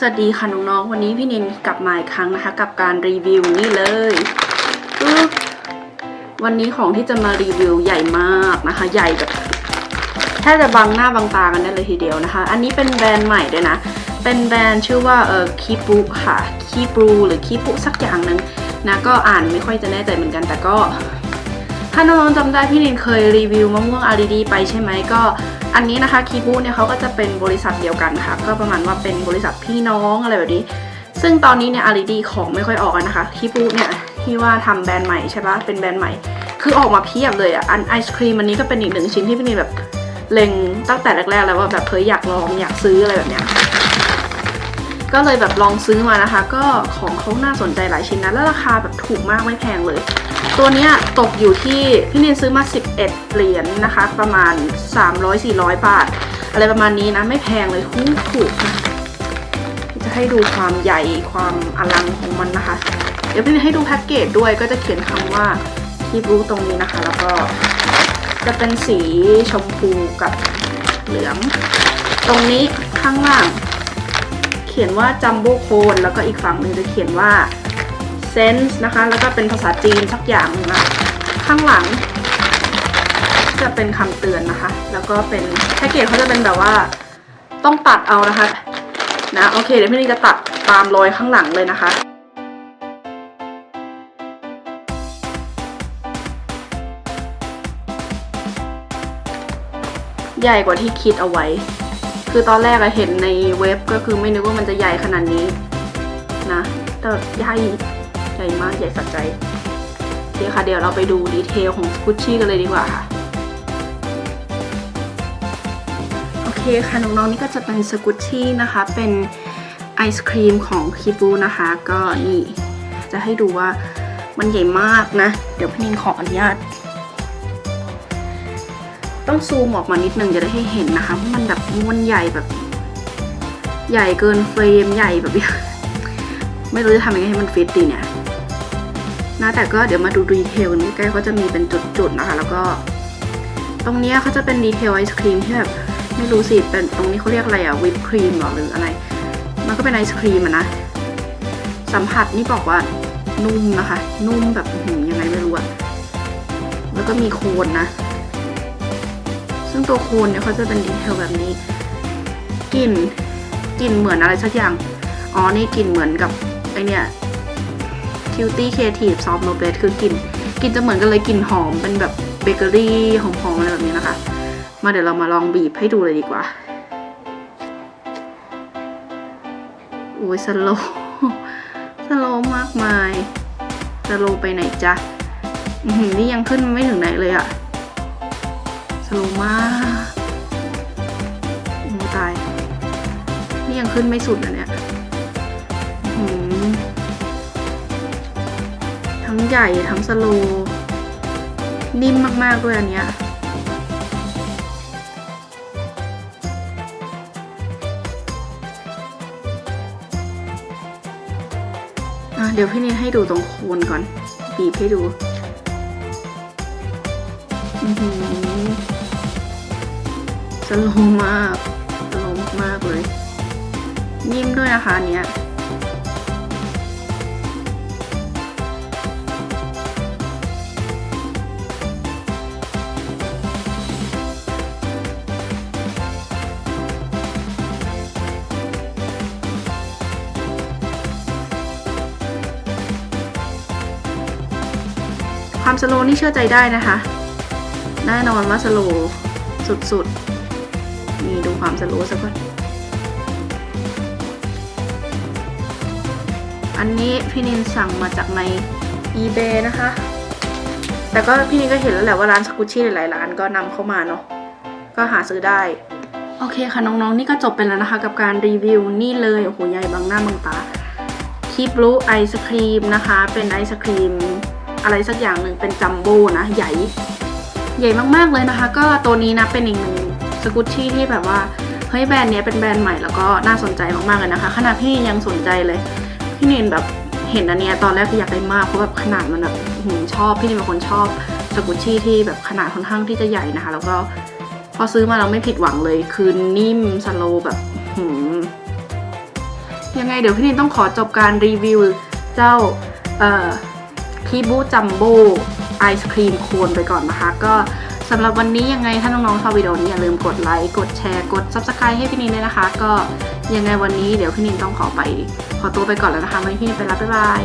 สวัสดีค่ะน้องๆ วันนี้พี่นินกลับมาอีกครั้งนะคะ กับการรีวิวนี่เลยวันนี้ของที่จะมารีวิวใหญ่มากนะคะ ใหญ่แบบแทบจะบังหน้าบังตากันได้เลยทีเดียวนะคะ อันนี้เป็นแบรนด์ใหม่ด้วยนะ เป็นแบรนด์ชื่อว่าเออคีปุค่ะคีปูหรือคีปุสักอย่างหนึ่งนะก็อ่านไม่ค่อยจะแน่ใจเหมือนกัน แต่ก็ถ้าน้องๆจำได้พี่นินเคยรีวิวมะม่วงอารีดีไปใช่ไหมก็ อันนี้นะคะคีบูเนี่ยเขาก็จะเป็นบริษัทเดียวกันค่ะ ก็ประมาณว่าเป็นบริษัทพี่น้องอะไรแบบนี้ ซึ่งตอนนี้เนี่ยอารีดีของไม่ค่อยออกนะคะคีบูเนี่ยที่ว่าทำแบรนด์ใหม่ใช่ปะเป็นแบรนด์ใหม่ คือออกมาเพียบเลยอะอันไอศครีมอันนี้ก็เป็นอีกหนึ่งชิ้นที่พี่นินแบบเล็งตั้งแต่แรกๆแล้วว่าแบบเฮ้ยอยากลองอยากซื้ออะไรแบบเนี้ยก็เลยแบบลองซื้อมานะคะ ก็ของเขาน่าสนใจหลายชิ้นนะแล้วราคาแบบถูกมากไม่แพงเลย ตัวนี้ตกอยู่ที่พี่เนนซื้อมา 11 เหรียญนนะคะ ประมาณ 300-400 บาท อะไรประมาณนี้นะ ไม่แพงเลยถูกถูกนะจะให้ดูความใหญ่ความอลังของมันนะคะ เดี๋ยวพี่เนนให้ดูแพ็กเกจด้วยก็จะเขียนคำว่าคีบรู้ตรงนี้นะคะ แล้วก็จะเป็นสีชมพูกับเหลือง ตรงนี้ข้างล่าง เขียนว่าจัมโบ้โคนแล้วก็อีกฝั่งหนึ่งจะเขียนว่า sense นะคะ แล้วก็เป็นภาษาจีนสักอย่างนึงนะข้างหลัง จะเป็นคำเตือนนะคะ แล้วก็เป็นแพ็กเกจเขาจะเป็นแบบว่าต้องตัดเอานะคะนะโอเคเดี๋ยวพี่นี่จะตัดตามรอยข้างหลังเลยนะคะใหญ่กว่าที่คิดเอาไว้ คือตอนแรกอะเห็นในเว็บก็คือไม่นึกว่ามันจะใหญ่ขนาดนี้นะ แต่ใหญ่ ใหญ่มากใหญ่สัใจโอเคค่ะเดี๋ยวเราไปดูดีเทลของสกุชชี่กันเลยดีกว่าค่ะโอเคค่ะน้องๆนี่ก็จะเป็นสกุชชี่นะคะ เป็นไอศครีมของคิบูนะคะ ก็นี่จะให้ดูว่ามันใหญ่มากนะ เดี๋ยวพี่นินขออนุญาตต้องซูมออกมานิดนึงจะได้ให้เห็นนะคะเพราะมันแบบมันใหญ่แบบ ใหญ่เกินเฟรมใหญ่แบบ ไม่รู้จะทำยังไงให้มันฟิตดีเนี่ย นะแต่ก็เดี๋ยวมาดูดีเทลนี้ใกล้เขาจะมีเป็นจุดๆนะคะ แล้วก็ ตรงเนี้ยเขาจะเป็นดีเทลไอศครีมที่แบบไม่รู้สิเป็นตรงนี้เขาเรียกอะไรอะวิปครีมหรอหรืออะไร มันก็เป็นไอศครีมอะนะ สัมผัสนี่บอกว่านุ่มนะคะ นุ่มแบบหือยังไงไม่รู้อะแล้วก็มีโคนนะ ซึ่งตัวโคนเนี่ยเขาจะเป็นดีเทลแบบนี้กลิ่นกลิ่นเหมือนอะไรสักอย่าง อ๋อ นี่กลิ่นเหมือนกับไอเนี่ย Cutie Creative Soft No b a s คือกลิ่นกลิ่นจะเหมือนกันเลยกลิ่นหอมเป็นแบบเบเกอรี่หอมๆอะไรแบบนี้นะคะ มาเดี๋ยวเรามาลองบีบให้ดูเลยดีกว่าโอ้ยสโลสโลมากมายสโลไปไหนจ๊ะอือหือนี่ยังขึ้นไม่ถึงไหนเลยอะสโลมากตาย นี่ยังขึ้นไม่สุดนะเนี่ย ทั้งใหญ่ทั้งสโล นิ่มมากๆด้วยอันเนี้ยเดี๋ยวพี่นินให้ดูตรงโคนก่อน บีบให้ดูอือหือสโลมากสโลมากเลย นิ่มด้วยนะคะอันเนี้ย ความสโลว์นี่เชื่อใจได้นะคะ แน่นอนว่าสโลว์สุดๆมีดูความสโลว์สักก่อน อันนี้พี่นินสั่งมาจากใน eBay นะคะ แต่ก็พี่นินก็เห็นแล้วแหละว่าร้านสกุชชี่หลายๆร้านก็นำเข้ามาเนาะ ก็หาซื้อได้ โอเคค่ะน้องๆ นี่ก็จบไปแล้วนะคะ กับการรีวิวนี่เลย โอ้โหใหญ่บางหน้าบางตาคีบลูไอศครีมนะคะ เป็นไอศครีม อะไรสักอย่างหนึ่งเป็นจัมโบ้นะใหญ่ใหญ่มากๆเลยนะคะ ก็ตัวนี้นะเป็นอีกหนึ่งสกุชชี่ที่แบบว่าเฮ้ยแบรนด์เนี้ยเป็นแบรนด์ใหม่แล้วก็น่าสนใจมากๆเลยนะคะขนาดพี่ยังสนใจเลยพี่เนนแบบเห็นอันเนี้ยตอนแรกคืออยากได้มากเพราะแบบขนาดมันแบบหืมชอบพี่เนนเป็นคนชอบสกุชชี่ที่แบบขนาดค่อนข้างที่จะใหญ่นะคะ แล้วก็พอซื้อมาเราไม่ผิดหวังเลย คือนิ่มสโลแบบหืมยังไงเดี๋ยวพี่นินต้องขอจบการรีวิวเจ้าเอ่อ พีบูจัมโบ้ไอศครีมโคนไปก่อนนะคะ ก็สำหรับวันนี้ยังไงถ้าน้องๆชอบวิดีโอนี้อย่าลืมกดไลค์กดแชร์กด subscribe ให้พี่นินด้วยนะคะ ก็ยังไงวันนี้เดี๋ยวพี่นินต้องขอไป ขอตัวไปก่อนแล้วนะคะวันนี้พี่นินไปแล้วบ๊ายบาย